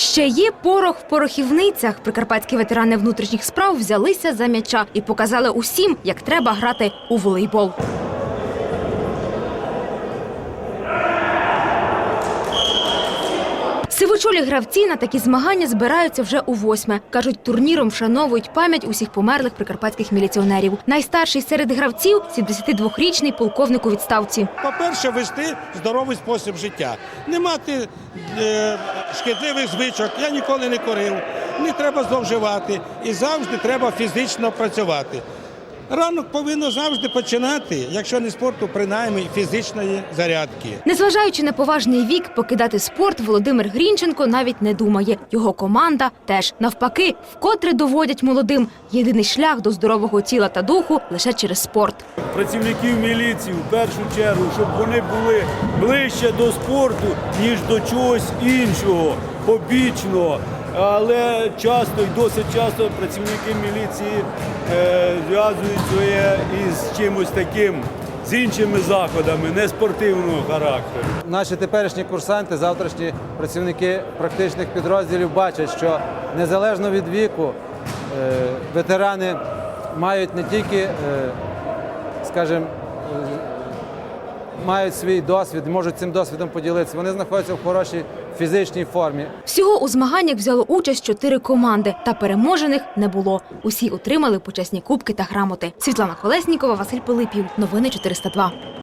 Ще є порох в порохівницях. Прикарпатські ветерани внутрішніх справ взялися за м'яча і показали усім, як треба грати у волейбол. Сивочолі гравці на такі змагання збираються вже у восьме. Кажуть, турніром вшановують пам'ять усіх померлих прикарпатських міліціонерів. Найстарший серед гравців – 72-річний полковник у відставці. По-перше, вести здоровий спосіб життя. Не мати е, шкідливих звичок, я ніколи не курив, не треба зловживати і завжди треба фізично працювати. Ранок повинно завжди починати, якщо не спорту, принаймні фізичної зарядки. Незважаючи на поважний вік, покидати спорт Володимир Грінченко навіть не думає. Його команда теж навпаки, вкотре доводять молодим. Єдиний шлях до здорового тіла та духу лише через спорт. працівників міліції в першу чергу, щоб вони були ближче до спорту, ніж до чогось іншого, побічного. Але часто і досить часто працівники міліції е, зв'язують своє із чимось таким, з іншими заходами, не спортивного характеру. Наші теперішні курсанти, завтрашні працівники практичних підрозділів бачать, що незалежно від віку е, ветерани мають не тільки, е, скажімо, мають свій досвід, можуть цим досвідом поділитися. Вони знаходяться в хорошій фізичній формі. Всього у змаганнях взяло участь чотири команди, та переможених не було. Усі отримали почесні кубки та грамоти. Світлана Колеснікова, Василь Пилипів. Новини 402.